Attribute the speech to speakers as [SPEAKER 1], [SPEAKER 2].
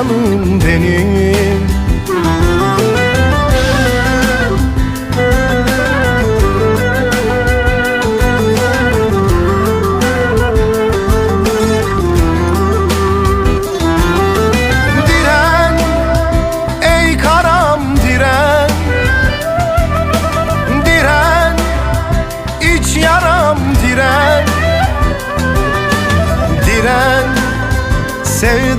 [SPEAKER 1] canım benim Diren ey karam diren. Diren iç yaram diren. Diren sevdim